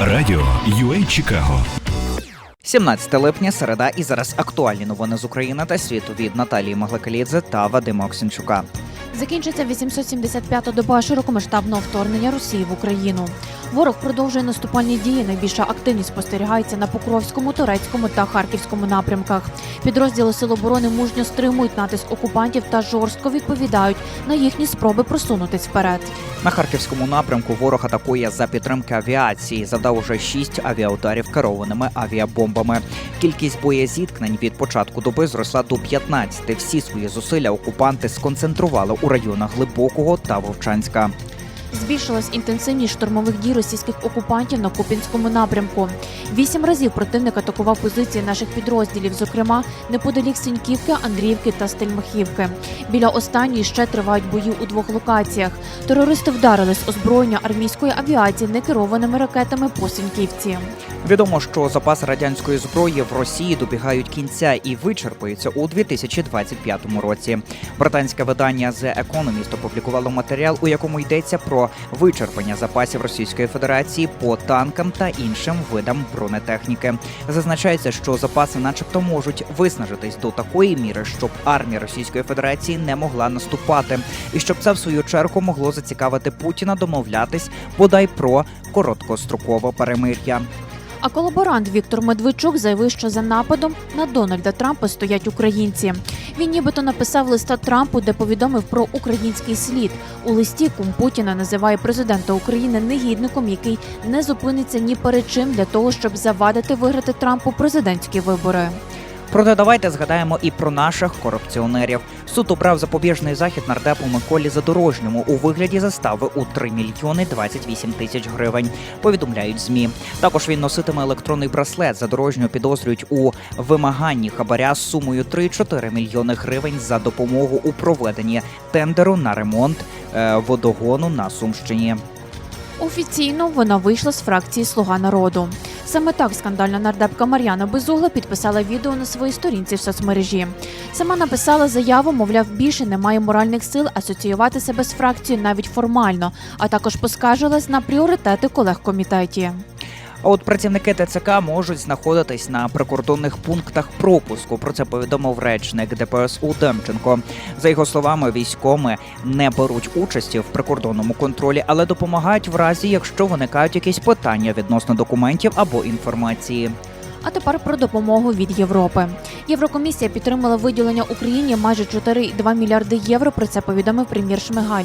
Радіо UA Чикаго 17 липня, середа, і зараз актуальні новини з України та світу від Наталії Маглакалідзе та Вадима Оксенчука. Закінчиться 875-та доба широкомасштабного вторгнення Росії в Україну. Ворог продовжує наступальні дії. Найбільша активність спостерігається на Покровському, Турецькому та Харківському напрямках. Підрозділи Сил оборони мужньо стримують натиск окупантів та жорстко відповідають на їхні спроби просунутись вперед. На харківському напрямку ворог атакує за підтримки авіації. Завдав уже 6 авіаударів керованими авіабомбами. Кількість боєзіткнень від початку доби зросла до 15. Всі свої зусилля окупанти сконцентрували у районах Глибокого та Вовчанська. Збільшилась інтенсивність штурмових дій російських окупантів на Купінському напрямку. Вісім разів противник атакував позиції наших підрозділів, зокрема неподалік Синьківки, Андріївки та Стельмахівки. Біля останньої ще тривають бої у двох локаціях. Терористи вдарили з озброєння армійської авіації некерованими ракетами по Синьківці. Відомо, що запаси радянської зброї в Росії добігають кінця і вичерпуються у 2025 році. Британське видання The Economist опублікувало матеріал, у якому йдеться про вичерпання запасів Російської Федерації по танкам та іншим видам бронетехніки. Зазначається, що запаси, начебто, можуть виснажитись до такої міри, щоб армія Російської Федерації не могла наступати, і щоб це в свою чергу могло зацікавити Путіна домовлятись бодай про короткострокове перемир'я. А колаборант Віктор Медведчук заявив, що за нападом на Дональда Трампа стоять українці. Він нібито написав листа Трампу, де повідомив про український слід. У листі кум Путіна називає президента України негідником, який не зупиниться ні перед чим для того, щоб завадити виграти Трампу президентські вибори. Проте давайте згадаємо і про наших корупціонерів. Суд обрав запобіжний захід нардепу Миколі Задорожньому у вигляді застави у 3 мільйони 28 тисяч гривень. Повідомляють змі. Також він носитиме електронний браслет. Задорожнього підозрюють у вимаганні хабаря з сумою 3-4 мільйони гривень за допомогу у проведенні тендеру на ремонт е, водогону на Сумщині. Офіційно вона вийшла з фракції Слуга народу. Саме так скандальна нардепка Мар'яна Безугла підписала відео на своїй сторінці в соцмережі. Сама написала заяву, мовляв, більше немає моральних сил асоціювати себе з фракцією навіть формально, а також поскаржилась на пріоритети колег комітеті. А от працівники ТЦК можуть знаходитись на прикордонних пунктах пропуску. Про це повідомив речник ДПСУ Демченко. За його словами, військоми не беруть участі в прикордонному контролі, але допомагають в разі, якщо виникають якісь питання відносно документів або інформації. А тепер про допомогу від Європи. Єврокомісія підтримала виділення Україні майже 4,2 мільярди євро. Про це повідомив прем'єр Шмигаль.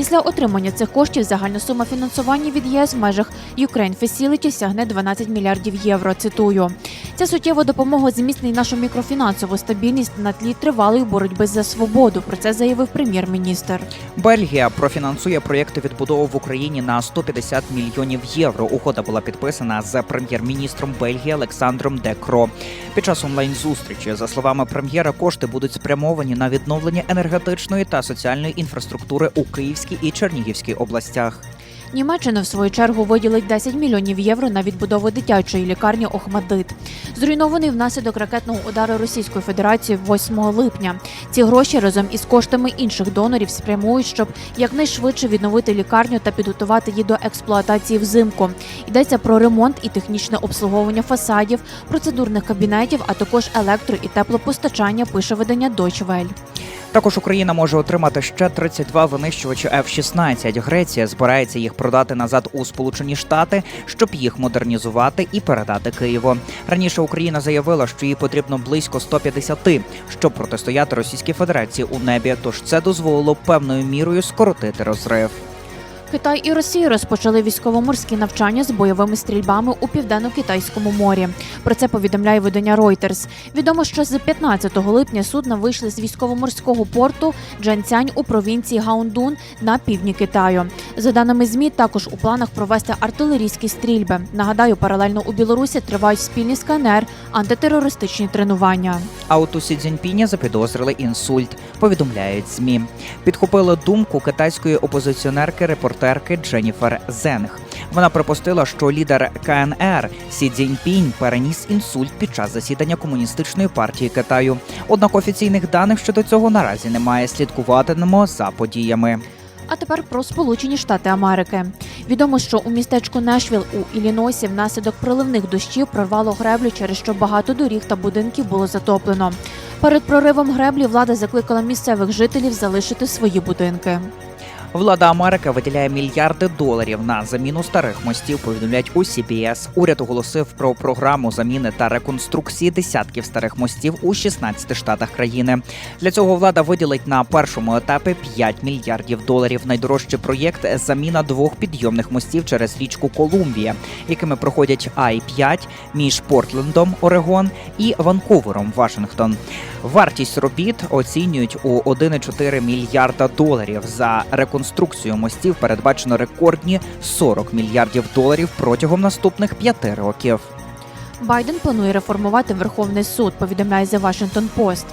Після отримання цих коштів загальна сума фінансування від ЄС в межах Ukraine Facility сягне 12 мільярдів євро. Цитую. Ця суттєва допомога зміцнить нашу мікрофінансову стабільність на тлі тривалої боротьби за свободу. Про це заявив прем'єр-міністр. Бельгія профінансує проєкти відбудови в Україні на 150 мільйонів євро. Угода була підписана з прем'єр-міністром Бельгії Олександром Декро. Під час онлайн-зустрічі, за словами прем'єра, кошти будуть спрямовані на відновлення енергетичної та соціальної інфраструктури у Київській і Чернігівській областях. Німеччина в свою чергу виділить 10 мільйонів євро на відбудову дитячої лікарні Охмадит. Зруйнований внаслідок ракетного удару Російської Федерації 8 липня. Ці гроші разом із коштами інших донорів спрямують, щоб якнайшвидше відновити лікарню та підготувати її до експлуатації взимку. Йдеться про ремонт і технічне обслуговування фасадів, процедурних кабінетів, а також електро і теплопостачання. Пише видання Welle. Також Україна може отримати ще 32 винищувачі F-16. Греція збирається їх продати назад у Сполучені Штати, щоб їх модернізувати і передати Києву. Раніше Україна заявила, що їй потрібно близько 150, щоб протистояти Російській Федерації у небі. Тож це дозволило певною мірою скоротити розрив. Китай і Росія розпочали військово-морські навчання з бойовими стрільбами у південно-китайському морі. Про це повідомляє видання Reuters. Відомо, що з 15 липня судна вийшли з військово-морського порту Джанцянь у провінції Гаундун на півдні Китаю. За даними змі, також у планах провести артилерійські стрільби. Нагадаю, паралельно у Білорусі тривають спільні з КНР антитерористичні тренування. А от у Сі Цзіньпіня запідозрили інсульт. Повідомляють змі. Підхопили думку китайської опозиціонерки репортерки Дженніфер Зенг. Вона припустила, що лідер КНР Сі Цзіньпінь переніс інсульт під час засідання комуністичної партії Китаю. Однак офіційних даних щодо цього наразі немає. Слідкуватимемо за подіями. А тепер про Сполучені Штати Америки. Відомо, що у містечку Нешвіл у Іллінойсі внаслідок проливних дощів прорвало греблю, через що багато доріг та будинків було затоплено. Перед проривом греблі влада закликала місцевих жителів залишити свої будинки. Влада Америки виділяє мільярди доларів на заміну старих мостів. Повідомляють у CBS. Уряд оголосив про програму заміни та реконструкції десятків старих мостів у 16 штатах країни. Для цього влада виділить на першому етапі 5 мільярдів доларів. Найдорожчий проєкт заміна двох підйомних мостів через річку Колумбія, якими проходять Ай-5 між Портлендом, Орегон і Ванкувером, Вашингтон. Вартість робіт оцінюють у 1,4 мільярда доларів. За реконструкцію мостів передбачено рекордні 40 мільярдів доларів протягом наступних п'яти років. Байден планує реформувати Верховний суд, повідомляє The Washington Post.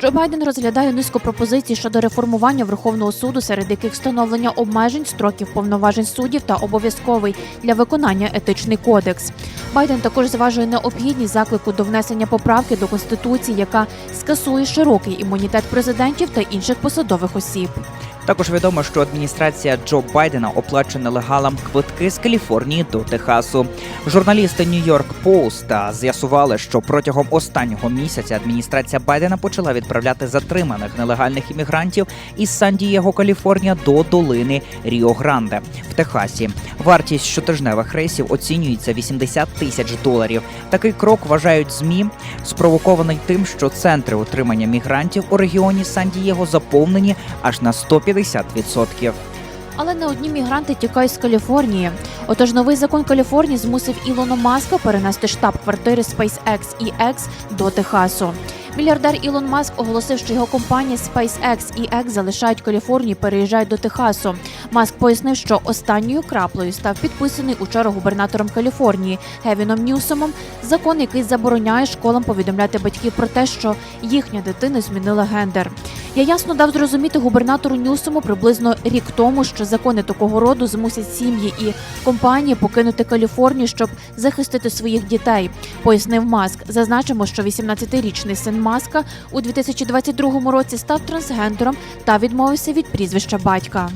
Джо Байден розглядає низку пропозицій щодо реформування Верховного суду, серед яких встановлення обмежень строків повноважень суддів та обов'язковий для виконання етичний кодекс. Байден також зважує необхідність заклику до внесення поправки до конституції, яка скасує широкий імунітет президентів та інших посадових осіб. Також відомо, що адміністрація Джо Байдена оплачує нелегалам квитки з Каліфорнії до Техасу. Журналісти Нью-Йорк Post з'ясували, що протягом останнього місяця адміністрація Байдена почала відправляти затриманих нелегальних іммігрантів із Сан-Дієго, Каліфорнія до долини Ріо Гранде в Техасі. Вартість щотижневих рейсів оцінюється 80 тисяч доларів. Такий крок вважають змі спровокований тим, що центри утримання мігрантів у регіоні Сан-Дієго заповнені аж на 150%. Але не одні мігранти тікають з Каліфорнії. Отож, новий закон Каліфорнії змусив Ілона Маска перенести штаб-квартири SpaceX і X до Техасу. Мільярдер Ілон Маск оголосив, що його компанії SpaceX і X залишають Каліфорнію, переїжджають до Техасу. Маск пояснив, що останньою краплею став підписаний учора губернатором Каліфорнії Гевіном Ньюсомом закон, який забороняє школам повідомляти батьків про те, що їхня дитина змінила гендер. Я ясно дав зрозуміти губернатору Ньюсому приблизно рік тому, що закони такого роду змусять сім'ї і компанії покинути Каліфорнію, щоб захистити своїх дітей, пояснив Маск. Зазначимо, що 18-річний син Маска у 2022 році став трансгендером та відмовився від прізвища батька.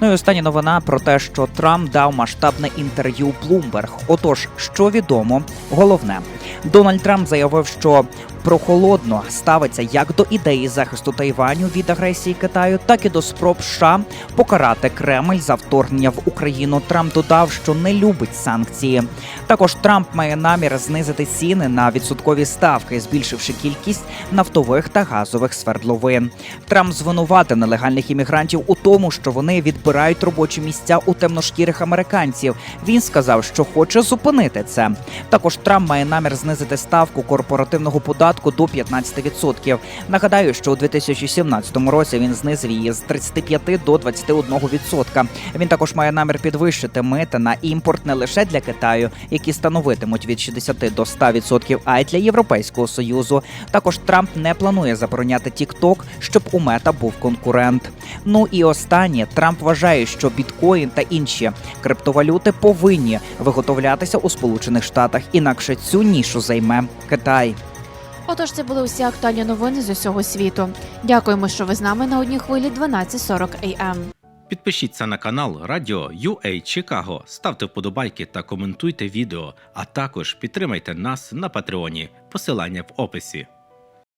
Ну і остання новина про те, що Трамп дав масштабне інтерв'ю Bloomberg. Отож, що відомо, головне, Дональд Трамп заявив, що прохолодно ставиться як до ідеї захисту Тайваню від агресії Китаю, так і до спроб США покарати Кремль за вторгнення в Україну. Трамп додав, що не любить санкції. Також Трамп має намір знизити ціни на відсоткові ставки, збільшивши кількість нафтових та газових свердловин. Трамп звинуватив нелегальних іммігрантів у тому, що вони відбирають робочі місця у темношкірих американців. Він сказав, що хоче зупинити це. Також Трамп має намір знизити ставку корпоративного податку до 15%. Нагадаю, що у 2017 році він знизив її з 35 до 21%. Він також має намір підвищити мита на імпорт не лише для Китаю, які становитимуть від 60 до 100%, а й для Європейського союзу. Також Трамп не планує забороняти TikTok, щоб у мета був конкурент. Ну і останнє Трамп вважає, що біткоін та інші криптовалюти повинні виготовлятися у Сполучених Штатах, інакше цю нішу займе Китай. Отож, це були усі актуальні новини з усього світу. Дякуємо, що ви з нами на одній хвилі 12.40 AM. Підпишіться на канал Радіо UA Чикаго, ставте вподобайки та коментуйте відео, а також підтримайте нас на Патреоні. Посилання в описі.